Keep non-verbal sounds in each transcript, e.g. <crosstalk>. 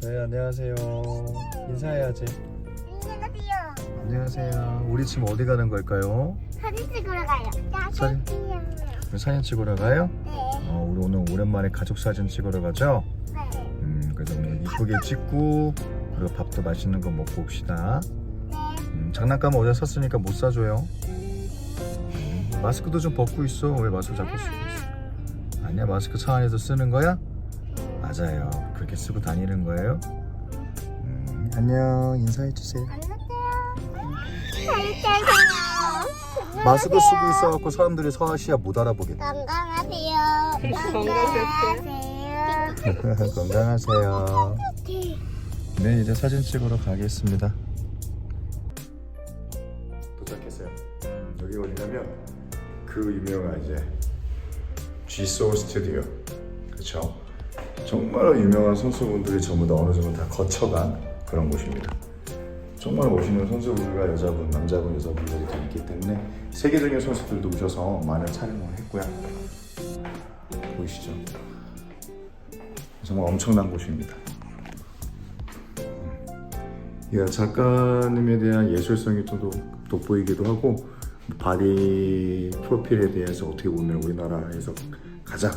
네 안녕하세요 인사해야지 안녕하세요. 안녕하세요 우리 지금 어디 가는 걸까요? 사진 찍으러 가요. 사진? 우리 사진 찍으러 가요? 네. 어, 우리 오늘 오랜만에 가족 사진 찍으러 가죠? 네. 음 그래서 오늘 이쁘게 찍고 그리고 밥도 맛있는 거 먹고 옵시다 네. 음, 장난감 어제 샀으니까 못 사줘요 음, 마스크도 좀 벗고 있어 왜 마스크 자꾸 쓰고 있어 아니야 마스크 차 안에서 쓰는 거야? 맞아요. 그렇게 쓰고 다니는 거예요? 음, 안녕. 인사해 주세요. 안녕하세요. 마스크 쓰고 있어갖고 사람들이 서아시아 못 알아보겠네 <laughs> 건강하세요. 건강하세요. 건강하세요. <laughs> 네 이제 사진 찍으러 가겠습니다. 도착했어요. 여기 어디냐면 그 유명한 이제 G소울 스튜디오 그쵸 정말 유명한 선수분들이 전부 다 어느 정도 다 거쳐간 그런 곳입니다 정말 멋있는 선수분들과 여자분, 남자분, 여자분들이 다 있기 때문에 세계적인 선수들도 오셔서 많은 촬영을 했고요 보이시죠? 정말 엄청난 곳입니다. 이 작가님에 대한 예술성이 좀 돋- 돋보이기도 하고 바디 프로필에 대해서 어떻게 보면 우리나라에서 가장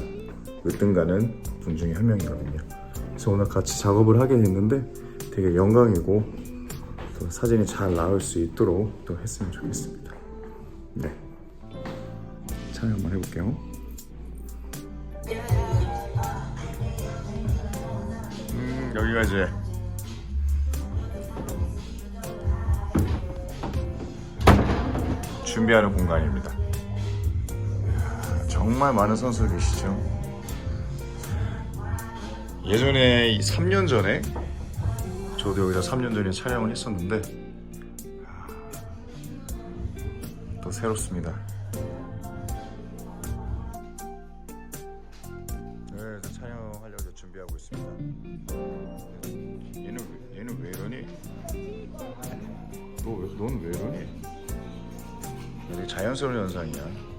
으뜸가는 분 중에 한 명이거든요. 그래서 오늘 같이 작업을 하게 됐는데 되게 영광이고 또 사진이 잘 나올 수 있도록 또 했으면 좋겠습니다. 네, 촬영 한번 해볼게요. 음, 이제 준비하는 공간입니다. 정말 많은 선수들 계시죠. 예전에 3년 전에 저도 여기서 3년 전에 촬영을 했었는데 이야, 또 새롭습니다. 네, 저 촬영하려고 준비하고 있습니다. 얘는 왜- 이러니? 너, 왜- 너는 왜 이러니? 되게 자연스러운 현상이야.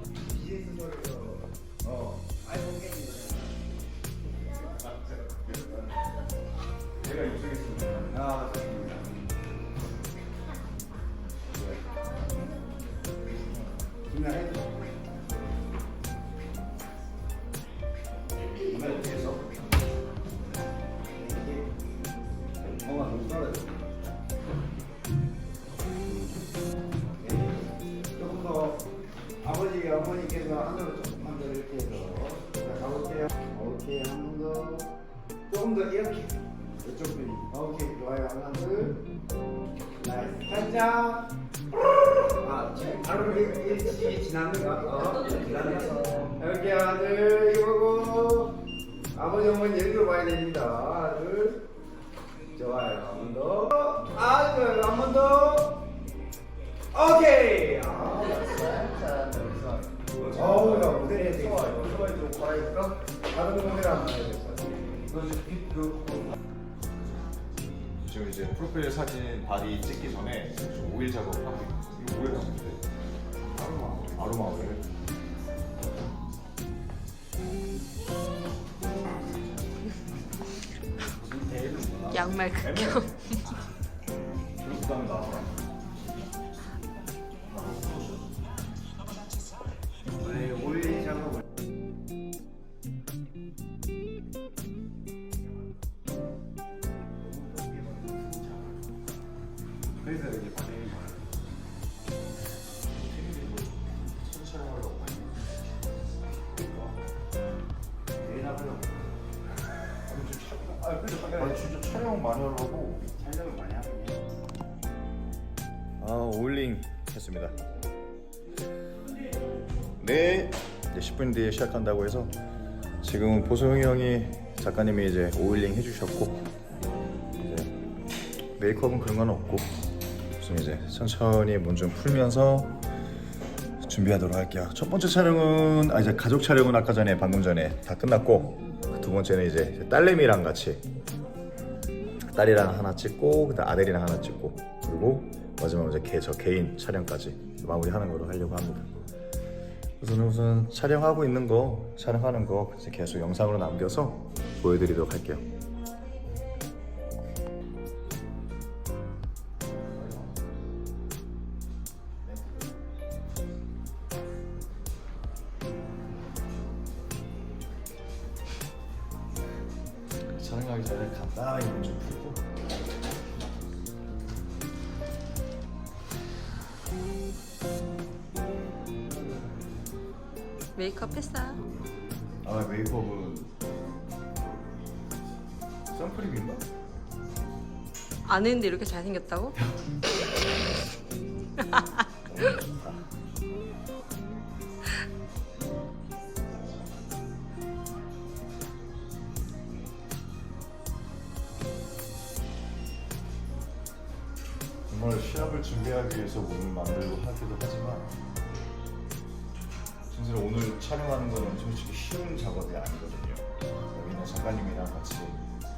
조금 더 아버지 어머니께서 안으로 조금만 더 이렇게 해서 자 가볼게요. 오케이 한번 더. 조금 더 이렇게. 이쪽 분이. 오케이 좋아요. 하나 둘. 나이스 지- 바로 지- 지났는가 어 이렇게 하나 둘 이거고 아버지 어머니 여기로 봐야 됩니다 둘 좋아요 한 번 더 아, 좋아요 한번 더 오케이. 아. 어우, 나 무대에 되게 좋아요. 이거 좀 갈아입을까? 다른 한번 해야겠어. 너 지금 그 지금 이제 프로필 사진 바디 찍기 전에 지금 오일 작업을 하고 있는 이거 오일 작업인데. 아로마 아로마 오일. 양말 극혐. 아 오일링 했습니다. 네 이제 10분 뒤에 시작한다고 해서 지금 보성이 형이 작가님이 이제 오일링 해주셨고 이제 메이크업은 그런 건 없고 좀 이제 천천히 몸 좀 풀면서 준비하도록 할게요. 첫 번째 촬영은 아 이제 가족 촬영은 아까 전에 방금 전에 다 끝났고 그두 번째는 이제 딸내미랑 같이 딸이랑 하나 찍고 그다음 아들이랑 하나 찍고 그리고 마지막 이제 개, 저 개인 촬영까지 마무리하는 걸로 하려고 합니다. 우선 우선 촬영하고 있는 거 촬영하는 거 이제 계속 영상으로 남겨서 보여드리도록 할게요. 촬영하기 전에 간단하게 먼좀 풀고. 메이크업 했어. 아 메이크업은 선크림인가? 안 했는데 이렇게 잘생겼다고? <laughs> 정말 시합을 준비하기 위해서 몸을 만들고 하기도 하지만 진짜 오늘 촬영하는 거는 솔직히 쉬운 작업이 아니거든요. 있는 작가님이랑 같이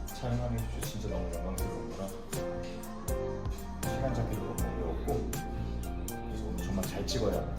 촬영하는 게 진짜 너무 영광스러운 거라 시간 잡기도 너무 어려웠고 그래서 오늘 정말 잘 찍어야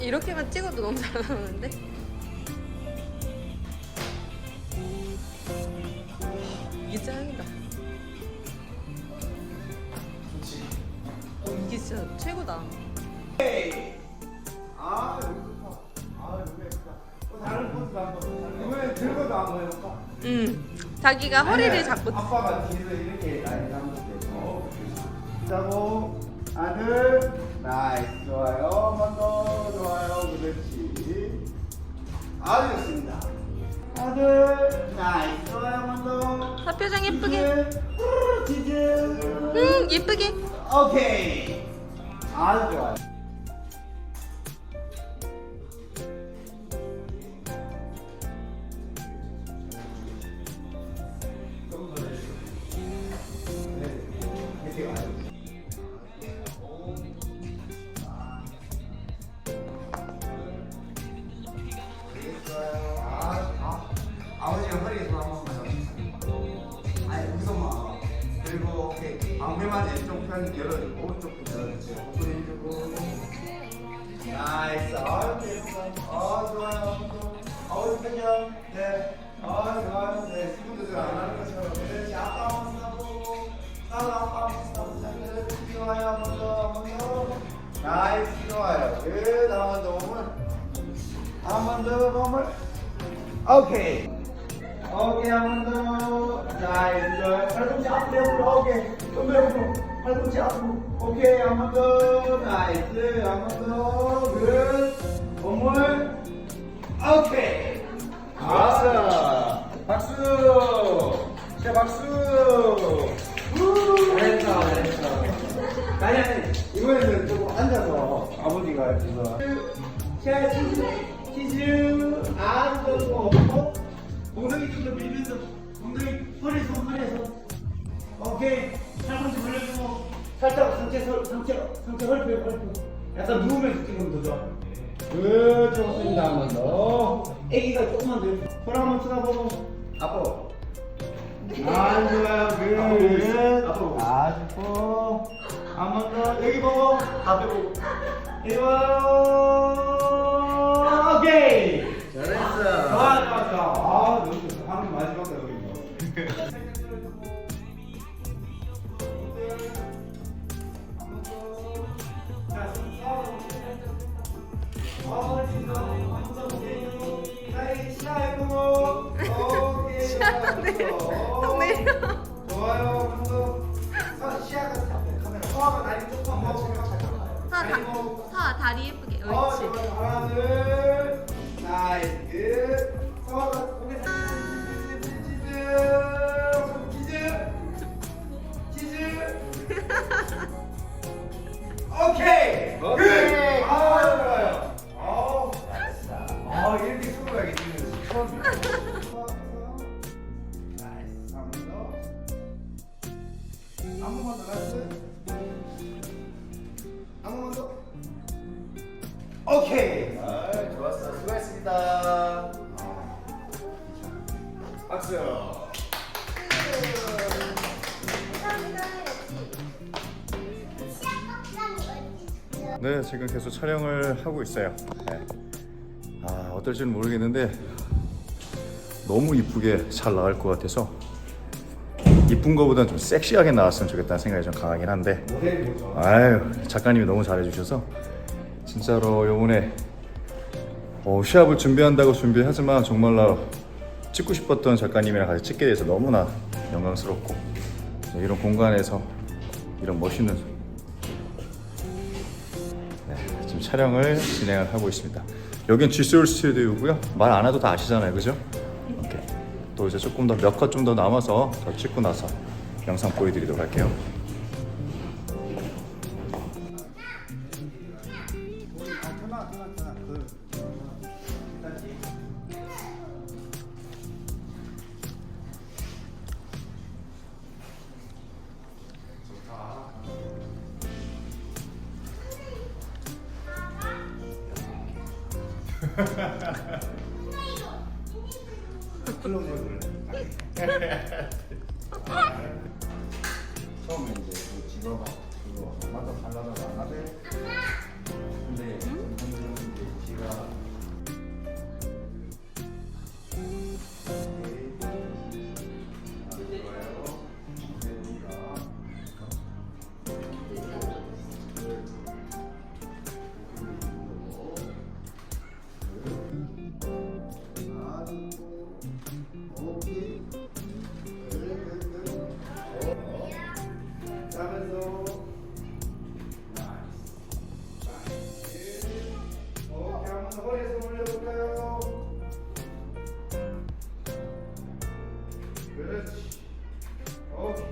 이렇게만 찍어도 너무 잘 나오는데? 최고다. 아 여기 좋다. 아 여기 예쁘다. 또 다른 포즈 한번. 이번에 들고도 한번 해볼까? 음, 자기가 허리를 잡고 아빠가 뒤에서 이렇게 잡는 게 어, 자고 아들 나이스 좋아요 한번 더 좋아요 그렇지 아주 좋습니다 아들 나이스 좋아요 한 번더 아, 표정 예쁘게. 치즈 음, 예쁘게. 오케이 아 편녕. 네. 아, 좋아요. 네. 친구들 안 하는 것처럼. 그렇지. 아빠 한번 써보고. 나도 아빠 한번 번 더, 한번 더. 나이스. 좋아요. 그 다음 도움은 한번 더 몸을 오케이 오케이 한 번 더. 자 이제 팔꿈치 앞으로 오케이 좀더 옆으로 팔꿈치 앞으로 오케이 한 번 더. 나이스 한 번 더. 굿 몸을 오케이 자 박수. 우. 잘했다 잘했다. 아니 아니 이번에는 조금 앉아서 아버지가 해서 자 치즈 치즈 안 들고 엉덩이 좀 더 밀면서 엉덩이 허리에서 허리에서. 오케이 팔꿈치 벌려주고 살짝 상체 설 상체 상체 헐펴 헐펴 약간 누우면서 찍으면 더 좋아. 그 좋습니다 한 번 더. 애기가 조금만 더손 한번 쳐다보고. 앞으로 굿 앞으로 아주 좋고 한번 더 여기 보고 앞에 보고 여기 봐요 오케이 잘했어 좋아 좋아 좋아 아 너무 좋다 한 마지막 거 여기 나이스. 끝. 소화가 고개 치즈. 치즈. 치즈. 오케이. 오케이. 아, 좋아요. 아, 잘했어. 아, 이렇게 쿨하게 뛰는 처음이야. 나이스. 한번 더. 한 번만 더 라스트. 한 번만 더. 오케이. 박수. 네, 지금 계속 촬영을 하고 있어요. 네. 아, 어떨지는 모르겠는데 너무 이쁘게 잘 나갈 것 같아서 이쁜 거보다는 좀 섹시하게 나왔으면 좋겠다는 생각이 좀 강하긴 한데. 아유 작가님이 너무 잘해주셔서 진짜로 요번에 어, 시합을 준비한다고 준비하지만 정말로 찍고 싶었던 작가님이랑 같이 찍게 돼서 너무나 영광스럽고 이런 공간에서 이런 멋있는 네, 지금 촬영을 진행을 하고 있습니다. 여긴 G소울 스튜디오고요. 말 안 해도 다 아시잖아요, 그죠? 이렇게 또 이제 조금 더 몇 컷 좀 더 남아서 더 찍고 나서 영상 보여드리도록 할게요. 클로즈업을 처음에 이제 그 직업가 그거 맞아 살라다가 안 하대 오케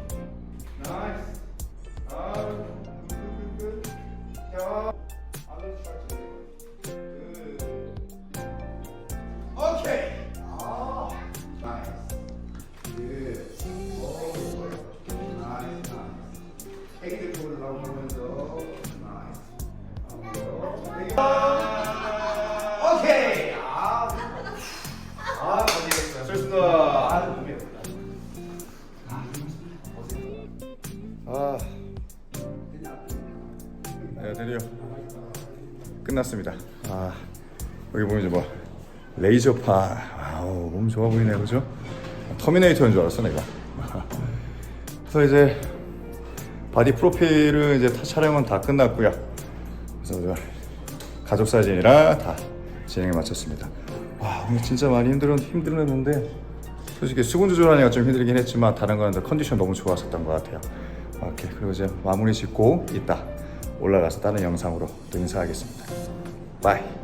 끝났습니다. 아, 여기 보면 이제 뭐 레이저파, 아우 몸 좋아 보이네, 그죠? 터미네이터인 줄 알았어 내가. <laughs> 그래서 이제 바디 프로필은 이제 다 촬영은 다 끝났고요. 그래서 가족 사진이랑 다 진행을 마쳤습니다. 와 오늘 진짜 많이 힘들었 힘들었는데 솔직히 수분 조절하기가 좀 힘들긴 했지만 다른 거는 다 컨디션 너무 좋았었던 것 같아요. 오케이 그리고 이제 마무리 짓고 이따 올라가서 다른 영상으로 또 인사하겠습니다. 바이.